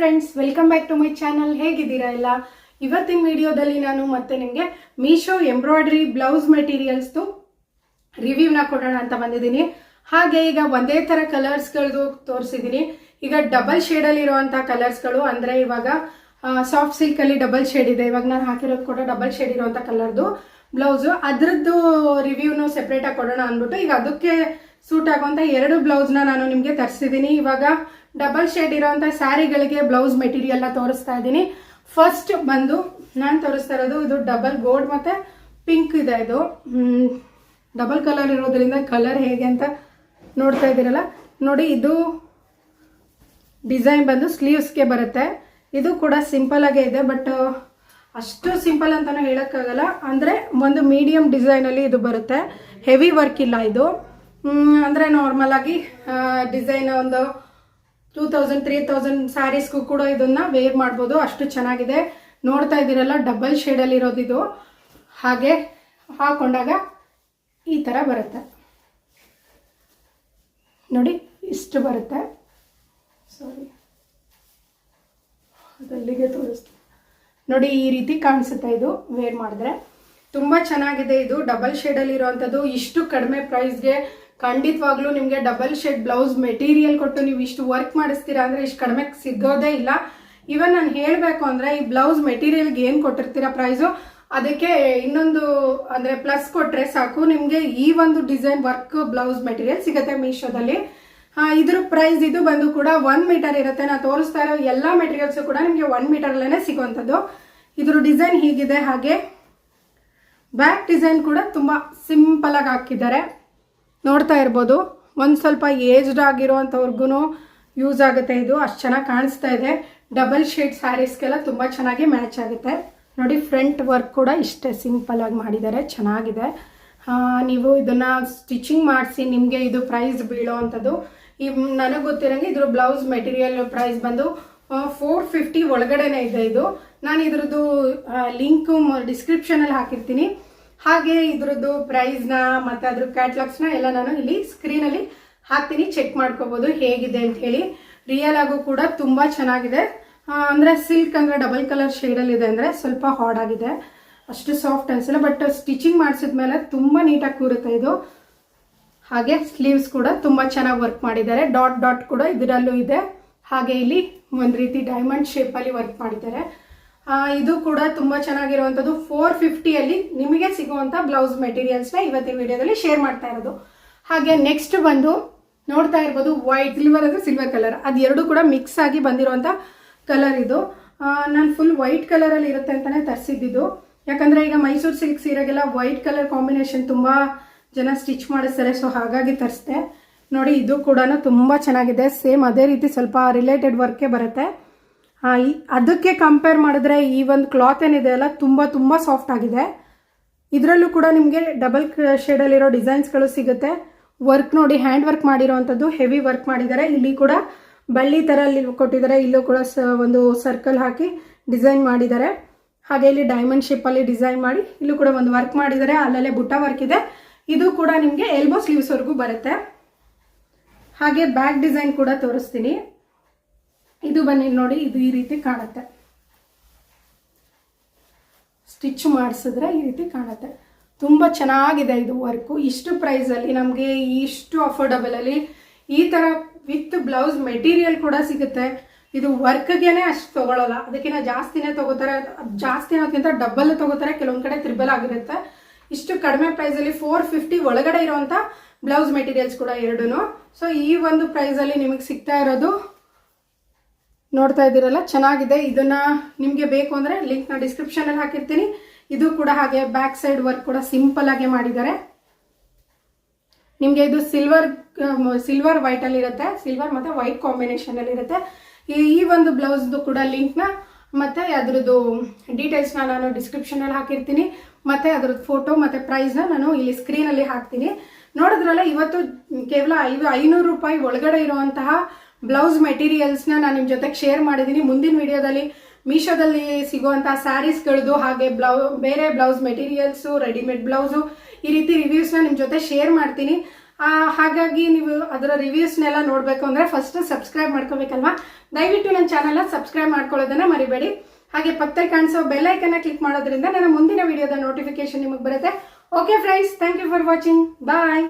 Friends welcome back to my channel ಹೇಗಿದ್ದೀರಾ ಎಲ್ಲ? ಇವತ್ತಿನ ವಿಡಿಯೋದಲ್ಲಿ ನಾನು ಮತ್ತೆ ನಿಮಗೆ ಮೀಶೋ ಎಂಬ್ರಾಯ್ಡ್ರಿ ಬ್ಲೌಸ್ ಮೆಟೀರಿಯಲ್ಸ್ದು ರಿವ್ಯೂನ ಕೊಡೋಣ ಅಂತ ಬಂದಿದ್ದೀನಿ. ಹಾಗೆ ಈಗ ಒಂದೇ ಥರ ಕಲರ್ಸ್ಗಳದು ತೋರಿಸಿದ್ದೀನಿ. ಈಗ ಡಬಲ್ ಶೇಡಲ್ಲಿ ಇರುವಂಥ ಕಲರ್ಸ್ಗಳು ಅಂದರೆ ಇವಾಗ ಸಾಫ್ಟ್ ಸಿಲ್ಕಲ್ಲಿ ಡಬಲ್ ಶೇಡ್ ಇದೆ. ಇವಾಗ ನಾನು ಹಾಕಿರೋದು ಕೂಡ ಡಬಲ್ ಶೇಡ್ ಇರುವಂಥ ಕಲರ್ದು ಬ್ಲೌಸು ಅದರದ್ದು ರಿವ್ಯೂನು ಸೆಪ್ರೇಟಾಗಿ ಕೊಡೋಣ ಅಂದ್ಬಿಟ್ಟು ಈಗ ಅದಕ್ಕೆ ಸೂಟ್ ಆಗುವಂಥ ಎರಡು ಬ್ಲೌಸ್ನ ನಾನು ನಿಮಗೆ ತರಿಸಿದ್ದೀನಿ. ಇವಾಗ ಡಬಲ್ ಶೇಡ್ ಇರೋವಂಥ ಸ್ಯಾರಿಗಳಿಗೆ ಬ್ಲೌಸ್ ಮೆಟೀರಿಯಲ್ನ ತೋರಿಸ್ತಾ ಇದ್ದೀನಿ. ಫಸ್ಟ್ ಬಂದು ನಾನು ತೋರಿಸ್ತಾ ಇರೋದು ಇದು ಡಬಲ್ ಗೋಲ್ಡ್ ಮತ್ತು ಪಿಂಕ್ ಇದೆ ಇದು. ಡಬಲ್ ಕಲರ್ ಇರೋದ್ರಿಂದ ಕಲರ್ ಹೇಗೆ ಅಂತ ನೋಡ್ತಾ ಇದ್ದೀರಲ್ಲ. ನೋಡಿ, ಇದು ಡಿಸೈನ್ ಬಂದು ಸ್ಲೀವ್ಸ್ಗೆ ಬರುತ್ತೆ. ಇದು ಕೂಡ ಸಿಂಪಲ್ ಆಗೇ ಇದೆ, ಬಟ್ ಅಷ್ಟು ಸಿಂಪಲ್ ಅಂತಲೂ ಹೇಳೋಕ್ಕಾಗಲ್ಲ. ಅಂದರೆ ಒಂದು ಮೀಡಿಯಮ್ ಡಿಸೈನಲ್ಲಿ ಇದು ಬರುತ್ತೆ. ಹೆವಿ ವರ್ಕ್ ಇಲ್ಲ ಇದು. ಅಂದರೆ ನಾರ್ಮಲಾಗಿ ಡಿಸೈನ್ ಒಂದು ಟೂ ತೌಸಂಡ್ ತ್ರೀ ತೌಸಂಡ್ ಸ್ಯಾರೀಸ್ಗೂ ಕೂಡ ಇದನ್ನ ವೇರ್ ಮಾಡ್ಬೋದು. ಅಷ್ಟು ಚೆನ್ನಾಗಿದೆ. ನೋಡ್ತಾ ಇದ್ದೀರಲ್ಲ ಡಬಲ್ ಶೇಡಲ್ಲಿ ಇರೋದು ಇದು. ಹಾಗೆ ಹಾಕೊಂಡಾಗ ಈ ಥರ ಬರುತ್ತೆ. ನೋಡಿ, ಇಷ್ಟು ಬರುತ್ತೆ. ಸಾರಿ ಅದಲ್ಲಿಗೆ ತೋರಿಸ್ತೀನಿ. ನೋಡಿ, ಈ ರೀತಿ ಕಾಣಿಸುತ್ತೆ ಇದು ವೇರ್ ಮಾಡಿದ್ರೆ. ತುಂಬ ಚೆನ್ನಾಗಿದೆ ಇದು. ಡಬಲ್ ಶೆಡ್ ಅಲ್ಲಿ ಇರುವಂತದ್ದು. ಇಷ್ಟು ಕಡಿಮೆ ಪ್ರೈಸ್ಗೆ ಖಂಡಿತವಾಗ್ಲೂ ನಿಮಗೆ ಡಬಲ್ ಶೇಡ್ ಬ್ಲೌಸ್ ಮೆಟೀರಿಯಲ್ ಕೊಟ್ಟು ನೀವು ಇಷ್ಟು ವರ್ಕ್ ಮಾಡಿಸ್ತೀರಾ ಅಂದರೆ ಇಷ್ಟು ಕಡಿಮೆ ಸಿಗೋದೇ ಇಲ್ಲ. ಇವನ್ ನಾನು ಹೇಳಬೇಕು ಅಂದರೆ ಈ ಬ್ಲೌಸ್ ಮೆಟೀರಿಯಲ್ಗೆ ಏನು ಕೊಟ್ಟಿರ್ತೀರಾ ಪ್ರೈಸು ಅದಕ್ಕೆ ಇನ್ನೊಂದು ಅಂದರೆ ಪ್ಲಸ್ ಕೊಟ್ಟರೆ ಸಾಕು. ನಿಮಗೆ ಈ ಒಂದು ಡಿಸೈನ್ ವರ್ಕ್ ಬ್ಲೌಸ್ ಮೆಟೀರಿಯಲ್ ಸಿಗುತ್ತೆ ಮೀಶೋದಲ್ಲಿ. ಇದ್ರ ಪ್ರೈಸ್ ಇದು ಬಂದು ಕೂಡ ಒನ್ ಮೀಟರ್ ಇರುತ್ತೆ. ನಾನು ತೋರಿಸ್ತಾ ಇರೋ ಎಲ್ಲ ಮೆಟೀರಿಯಲ್ಸ್ ಕೂಡ ನಿಮಗೆ ಒನ್ ಮೀಟರ್ಲೇ ಸಿಗುವಂತದ್ದು. ಇದ್ರ ಡಿಸೈನ್ ಹೀಗಿದೆ ಹಾಗೆ. ಬ್ಯಾಕ್ ಡಿಸೈನ್ ಕೂಡ ತುಂಬ ಸಿಂಪಲ್ ಆಗಿ ಹಾಕಿದ್ದಾರೆ. ನೋಡ್ತಾ ಇರ್ಬೋದು, ಒಂದು ಸ್ವಲ್ಪ ಏಜ್ಡ್ ಆಗಿರುವಂಥವ್ರಿಗೂ ಯೂಸ್ ಆಗುತ್ತೆ ಇದು. ಅಷ್ಟು ಚೆನ್ನಾಗಿ ಕಾಣಿಸ್ತಾ ಇದೆ. ಡಬಲ್ ಶೇಡ್ ಸ್ಯಾರೀಸ್ಗೆಲ್ಲ ತುಂಬ ಚೆನ್ನಾಗಿ ಮ್ಯಾಚ್ ಆಗುತ್ತೆ. ನೋಡಿ ಫ್ರಂಟ್ ವರ್ಕ್ ಕೂಡ ಇಷ್ಟೇ ಸಿಂಪಲ್ ಆಗಿ ಮಾಡಿದ್ದಾರೆ, ಚೆನ್ನಾಗಿದೆ. ನೀವು ಇದನ್ನು ಸ್ಟಿಚಿಂಗ್ ಮಾಡಿಸಿ ನಿಮಗೆ ಇದು ಪ್ರೈಸ್ ಬೀಳೋ ಅಂಥದ್ದು. ಈ ನನಗೆ ಗೊತ್ತಿರೋಂಗೆ ಇದ್ರ ಬ್ಲೌಸ್ ಮೆಟೀರಿಯಲ್ ಪ್ರೈಸ್ ಬಂದು ಫೋರ್ ಫಿಫ್ಟಿ ಒಳಗಡೆನೇ ಇದೆ ಇದು. ನಾನು ಇದ್ರದ್ದು ಲಿಂಕು ಡಿಸ್ಕ್ರಿಪ್ಷನಲ್ಲಿ ಹಾಕಿರ್ತೀನಿ. ಹಾಗೆ ಇದ್ರದ್ದು ಪ್ರೈಸ್ನ ಮತ್ತು ಅದ್ರ ಕ್ಯಾಟ್ಲಾಗ್ಸ್ನ ಎಲ್ಲ ನಾನು ಇಲ್ಲಿ ಸ್ಕ್ರೀನಲ್ಲಿ ಹಾಕ್ತೀನಿ ಚೆಕ್ ಮಾಡ್ಕೋಬೋದು ಹೇಗಿದೆ ಅಂತ ಹೇಳಿ. ರಿಯಲ್ ಆಗು ಕೂಡ ತುಂಬ ಚೆನ್ನಾಗಿದೆ. ಅಂದರೆ ಸಿಲ್ಕ್ ಅಂದ್ರೆ ಡಬಲ್ ಕಲರ್ ಶೇಡಲ್ಲಿದೆ ಅಂದರೆ ಸ್ವಲ್ಪ ಹಾರ್ಡ್ ಆಗಿದೆ. ಅಷ್ಟು ಸಾಫ್ಟ್ ಅನಿಸಲ್ಲ ಬಟ್ ಸ್ಟಿಚಿಂಗ್ ಮಾಡಿಸಿದ ಮೇಲೆ ತುಂಬ ನೀಟಾಗಿ ಕೂರುತ್ತೆ ಇದು. ಹಾಗೆ ಸ್ಲೀವ್ಸ್ ಕೂಡ ತುಂಬ ಚೆನ್ನಾಗಿ ವರ್ಕ್ ಮಾಡಿದ್ದಾರೆ. ಡಾಟ್ ಡಾಟ್ ಕೂಡ ಇದರಲ್ಲೂ ಇದೆ. ಹಾಗೆ ಇಲ್ಲಿ ಒಂದು ರೀತಿ ಡೈಮಂಡ್ ಶೇಪಲ್ಲಿ ವರ್ಕ್ ಮಾಡಿದ್ದಾರೆ. ಇದು ಕೂಡ ತುಂಬಾ ಚೆನ್ನಾಗಿರುವಂಥದ್ದು. ಫೋರ್ ಫಿಫ್ಟಿಯಲ್ಲಿ ನಿಮಗೆ ಸಿಗುವಂಥ ಬ್ಲೌಸ್ ಮೆಟೀರಿಯಲ್ಸ್ನ ಇವತ್ತಿನ ವಿಡಿಯೋದಲ್ಲಿ ಶೇರ್ ಮಾಡ್ತಾ ಇರೋದು. ಹಾಗೆ ನೆಕ್ಸ್ಟ್ ಬಂದು ನೋಡ್ತಾ ಇರ್ಬೋದು ವೈಟ್ ಸಿಲ್ವರ್ ಅಂದರೆ ಸಿಲ್ವರ್ ಕಲರ್ ಅದು ಎರಡು ಕೂಡ ಮಿಕ್ಸ್ ಆಗಿ ಬಂದಿರುವಂಥ ಕಲರ್ ಇದು. ನಾನು ಫುಲ್ ವೈಟ್ ಕಲರಲ್ಲಿ ಇರುತ್ತೆ ಅಂತಲೇ ತರಿಸಿದ್ದು ಯಾಕಂದರೆ ಈಗ ಮೈಸೂರು ಸಿಲ್ಕ್ ಸೀರೆಗೆಲ್ಲ ವೈಟ್ ಕಲರ್ ಕಾಂಬಿನೇಷನ್ ತುಂಬ ಜನ ಸ್ಟಿಚ್ ಮಾಡಿಸ್ತಾರೆ ಸೊ ಹಾಗಾಗಿ ತರಿಸ್ದೆ. ನೋಡಿ, ಇದು ಕೂಡ ತುಂಬ ಚೆನ್ನಾಗಿದೆ. ಸೇಮ್ ಅದೇ ರೀತಿ ಸ್ವಲ್ಪ ರಿಲೇಟೆಡ್ ವರ್ಕೇ ಬರುತ್ತೆ. ಅದಕ್ಕೆ ಕಂಪೇರ್ ಮಾಡಿದ್ರೆ ಈ ಒಂದು ಕ್ಲಾತ್ ಏನಿದೆ ಅಲ್ಲ, ತುಂಬ ತುಂಬ ಸಾಫ್ಟ್ ಆಗಿದೆ. ಇದರಲ್ಲೂ ಕೂಡ ನಿಮಗೆ ಡಬಲ್ ಶೇಡಲ್ಲಿರೋ ಡಿಸೈನ್ಸ್ಗಳು ಸಿಗುತ್ತೆ. ವರ್ಕ್ ನೋಡಿ ಹ್ಯಾಂಡ್ ವರ್ಕ್ ಮಾಡಿರೋವಂಥದ್ದು ಹೆವಿ ವರ್ಕ್ ಮಾಡಿದ್ದಾರೆ. ಇಲ್ಲಿ ಕೂಡ ಬಳ್ಳಿ ಥರ ಅಲ್ಲಿ ಕೊಟ್ಟಿದ್ದಾರೆ. ಇಲ್ಲೂ ಕೂಡ ಒಂದು ಸರ್ಕಲ್ ಹಾಕಿ ಡಿಸೈನ್ ಮಾಡಿದ್ದಾರೆ. ಹಾಗೆ ಇಲ್ಲಿ ಡೈಮಂಡ್ ಶೇಪಲ್ಲಿ ಡಿಸೈನ್ ಮಾಡಿ, ಇಲ್ಲೂ ಕೂಡ ಒಂದು ವರ್ಕ್ ಮಾಡಿದ್ದಾರೆ. ಅಲ್ಲಲ್ಲೇ ಬುಟ್ಟ ವರ್ಕ್ ಇದೆ. ಇದು ಕೂಡ ನಿಮಗೆ ಎಲ್ಬೋ ಸ್ಲೀವ್ಸ್ವರೆಗೂ ಬರುತ್ತೆ. ಹಾಗೆ ಬ್ಯಾಕ್ ಡಿಸೈನ್ ಕೂಡ ತೋರಿಸ್ತೀನಿ. ಇದು ಬನ್ನಿ ನೋಡಿ, ಇದು ಈ ರೀತಿ ಕಾಣುತ್ತೆ. ಸ್ಟಿಚ್ ಮಾಡಿಸಿದ್ರೆ ಈ ರೀತಿ ಕಾಣುತ್ತೆ. ತುಂಬ ಚೆನ್ನಾಗಿದೆ ಇದು ವರ್ಕು ಇಷ್ಟು ಪ್ರೈಸಲ್ಲಿ ನಮಗೆ ಇಷ್ಟು ಅಫೋರ್ಡಬಲಲ್ಲಿ ಈ ಥರ ವಿತ್ ಬ್ಲೌಸ್ ಮೆಟೀರಿಯಲ್ ಕೂಡ ಸಿಗುತ್ತೆ. ಇದು ವರ್ಕ್ಗೆನೆ ಅಷ್ಟು ತಗೊಳ್ಳಲ್ಲ ಅದಕ್ಕಿಂತ ಜಾಸ್ತಿನೇ ತಗೋತಾರೆ. ಜಾಸ್ತಿ ಅನ್ನೋದಕ್ಕಿಂತ ಡಬ್ಬಲ್ ತಗೋತಾರೆ. ಕೆಲವೊಂದು ಕಡೆ ತ್ರಿಬಲ್ ಆಗಿರುತ್ತೆ. ಇಷ್ಟು ಕಡಿಮೆ ಪ್ರೈಸಲ್ಲಿ ಫೋರ್ ಫಿಫ್ಟಿ ಒಳಗಡೆ ಇರುವಂಥ ಬ್ಲೌಸ್ ಮೆಟೀರಿಯಲ್ಸ್ ಕೂಡ ಎರಡೂ ಸೊ ಈ ಒಂದು ಪ್ರೈಸಲ್ಲಿ ನಿಮಗೆ ಸಿಗ್ತಾ ಇರೋದು ನೋಡ್ತಾ ಇದ್ದೀರಲ್ಲ? ಚೆನ್ನಾಗಿದೆ. ಇದನ್ನ ನಿಮಗೆ ಬೇಕು ಅಂದರೆ ಲಿಂಕ್ನ ಡಿಸ್ಕ್ರಿಪ್ಷನಲ್ಲಿ ಹಾಕಿರ್ತೀನಿ. ಇದು ಕೂಡ ಹಾಗೆ ಬ್ಯಾಕ್ ಸೈಡ್ ವರ್ಕ್ ಕೂಡ ಸಿಂಪಲ್ ಆಗಿ ಮಾಡಿದ್ದಾರೆ. ನಿಮಗೆ ಇದು ಸಿಲ್ವರ್ ಸಿಲ್ವರ್ ವೈಟ್ ಅಲ್ಲಿ ಇರುತ್ತೆ. ಸಿಲ್ವರ್ ಮತ್ತೆ ವೈಟ್ ಕಾಂಬಿನೇಷನ್ ಅಲ್ಲಿ ಇರುತ್ತೆ. ಈ ಒಂದು ಬ್ಲೌಸ್ದು ಕೂಡ ಲಿಂಕ್ನ ಮತ್ತೆ ಅದ್ರದ್ದು ಡೀಟೇಲ್ಸ್ನ ನಾನು ಡಿಸ್ಕ್ರಿಪ್ಷನ್ ಅಲ್ಲಿ ಹಾಕಿರ್ತೀನಿ. ಮತ್ತೆ ಅದ್ರದ್ದು ಫೋಟೋ ಮತ್ತೆ ಪ್ರೈಸ್ನ ನಾನು ಇಲ್ಲಿ ಸ್ಕ್ರೀನಲ್ಲಿ ಹಾಕ್ತೀನಿ. ನೋಡಿದ್ರಲ್ಲ, ಇವತ್ತು ಕೇವಲ ಐದು, ಐನೂರು ರೂಪಾಯಿ ಒಳಗಡೆ ಇರುವಂತಹ ಬ್ಲೌಸ್ ಮೆಟೀರಿಯಲ್ಸ್ನ ನಾನು ನಿಮ್ಮ ಜೊತೆಗೆ ಶೇರ್ ಮಾಡಿದ್ದೀನಿ ಮುಂದಿನ ವಿಡಿಯೋದಲ್ಲಿ ಮೀಶೋದಲ್ಲಿ ಸಿಗುವಂತಹ ಸ್ಯಾರೀಸ್ಗಳದ್ದು ಹಾಗೆ ಬ್ಲೌ, ಬೇರೆ ಬ್ಲೌಸ್ ಮೆಟೀರಿಯಲ್ಸು ರೆಡಿಮೇಡ್ ಬ್ಲೌಸು, ಈ ರೀತಿ ರಿವ್ಯೂಸ್ನ ನಿಮ್ಮ ಜೊತೆ ಶೇರ್ ಮಾಡ್ತೀನಿ. ಹಾಗಾಗಿ ನೀವು ಅದರ ರಿವ್ಯೂಸ್ನೆಲ್ಲ ನೋಡಬೇಕು ಅಂದರೆ ಫಸ್ಟ್ ಸಬ್ಸ್ಕ್ರೈಬ್ ಮಾಡ್ಕೋಬೇಕಲ್ವಾ? ದಯವಿಟ್ಟು ನನ್ನ ಚಾನಲ್ನ ಸಬ್ಸ್ಕ್ರೈಬ್ ಮಾಡ್ಕೊಳ್ಳೋದನ್ನ ಮರಿಬೇಡಿ. ಹಾಗೆ ಪಕ್ಕದಲ್ಲಿ ಕಾಣಿಸೋ ಬೆಲ್ ಐಕನ್ನ ಕ್ಲಿಕ್ ಮಾಡೋದ್ರಿಂದ ನನ್ನ ಮುಂದಿನ ವಿಡಿಯೋದ ನೋಟಿಫಿಕೇಶನ್ ನಿಮಗೆ ಬರುತ್ತೆ. Okay friends thank you for watching bye